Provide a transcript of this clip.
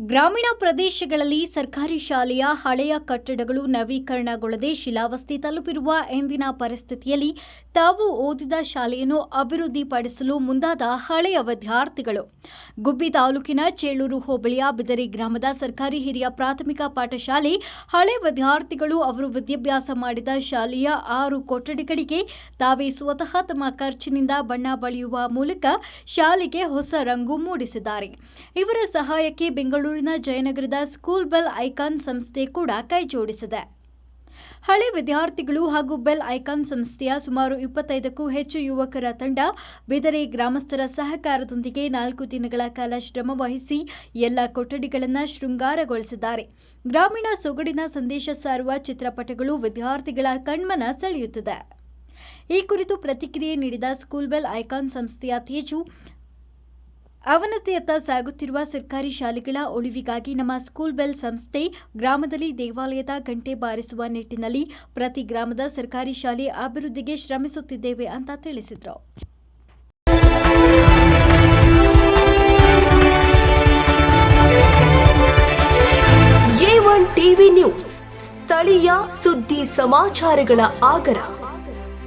ಗ್ರಾಮೀಣ ಪ್ರದೇಶಗಳಲ್ಲಿ ಸರ್ಕಾರಿ ಶಾಲೆಯ ಹಳೆಯ ಕಟ್ಟಡಗಳು ನವೀಕರಣಗೊಳ್ಳದೆ ಶಿಲಾವಸ್ಥೆ ತಲುಪಿರುವ ಎಂದಿನ ಪರಿಸ್ಥಿತಿಯಲ್ಲಿ ತಾವು ಓದಿದ ಶಾಲೆಯನ್ನು ಅಭಿವೃದ್ಧಿಪಡಿಸಲು ಮುಂದಾದ ಹಳೆಯ ವಿದ್ಯಾರ್ಥಿಗಳು. ಗುಬ್ಬಿ ತಾಲೂಕಿನ ಚೇಳೂರು ಹೋಬಳಿಯ ಬಿದರಿ ಗ್ರಾಮದ ಸರ್ಕಾರಿ ಹಿರಿಯ ಪ್ರಾಥಮಿಕ ಪಾಠಶಾಲೆ ಹಳೆ ವಿದ್ಯಾರ್ಥಿಗಳು ಅವರು ವಿದ್ಯಾಭ್ಯಾಸ ಮಾಡಿದ ಶಾಲೆಯ ಆರು ಕೊಠಡಿಗಳಿಗೆ ತಾವೇ ಸ್ವತಃ ತಮ್ಮ ಖರ್ಚಿನಿಂದ ಬಣ್ಣ ಬಳಿಯುವ ಮೂಲಕ ಶಾಲೆಗೆ ಹೊಸ ರಂಗು ಮೂಡಿಸಿದ್ದಾರೆ. ಇವರ ಸಹಾಯಕ್ಕೆ ಬೆಂಗಳೂರಿನ ಜಯನಗರದ ಸ್ಕೂಲ್ ಬೆಲ್ ಐಕಾನ್ ಸಂಸ್ಥೆ ಕೂಡ ಕೈಜೋಡಿಸಿದೆ ಹಳೆ ವಿದ್ಯಾರ್ಥಿಗಳು ಹಾಗೂ ಬೆಲ್ ಐಕಾನ್ ಸಂಸ್ಥೆಯ ಸುಮಾರು ಇಪ್ಪತ್ತೈದಕ್ಕೂ ಹೆಚ್ಚು ಯುವಕರ ತಂಡ ಬಿದರೆ ಗ್ರಾಮಸ್ಥರ ಸಹಕಾರದೊಂದಿಗೆ ನಾಲ್ಕು ದಿನಗಳ ಕಾಲ ಶ್ರಮ ವಹಿಸಿ ಎಲ್ಲ ಕೊಠಡಿಗಳನ್ನು ಶೃಂಗಾರಗೊಳಿಸಿದ್ದಾರೆ. ಗ್ರಾಮೀಣ ಸೊಗಡಿನ ಸಂದೇಶ ಸಾರುವ ಚಿತ್ರಪಟಗಳು ವಿದ್ಯಾರ್ಥಿಗಳ ಕಣ್ಮನ ಸೆಳೆಯುತ್ತಿದೆ. ಈ ಕುರಿತು ಪ್ರತಿಕ್ರಿಯೆ ನೀಡಿದ ಸ್ಕೂಲ್ ಬೆಲ್ ಐಕಾನ್ ಸಂಸ್ಥೆಯ ತೇಜು ಅವನತಿಯತ್ತ ಸಾಗುತ್ತಿರುವ ಸರ್ಕಾರಿ ಶಾಲೆಗಳ ಉಳಿವಿಗಾಗಿ ನಮ್ಮ ಸ್ಕೂಲ್ ಬೆಲ್ ಸಂಸ್ಥೆ ಗ್ರಾಮದಲ್ಲಿ ದೇವಾಲಯದ ಗಂಟೆ ಬಾರಿಸುವ ನಿಟ್ಟಿನಲ್ಲಿ ಪ್ರತಿ ಗ್ರಾಮದ ಸರ್ಕಾರಿ ಶಾಲೆ ಅಭಿವೃದ್ಧಿಗೆ ಶ್ರಮಿಸುತ್ತಿದ್ದೇವೆ ಅಂತ ತಿಳಿಸಿದರು. ಟಿವಿ ನ್ಯೂಸ್, ಸ್ಥಳೀಯ ಸುದ್ದಿ ಸಮಾಚಾರಗಳ ಆಗರ.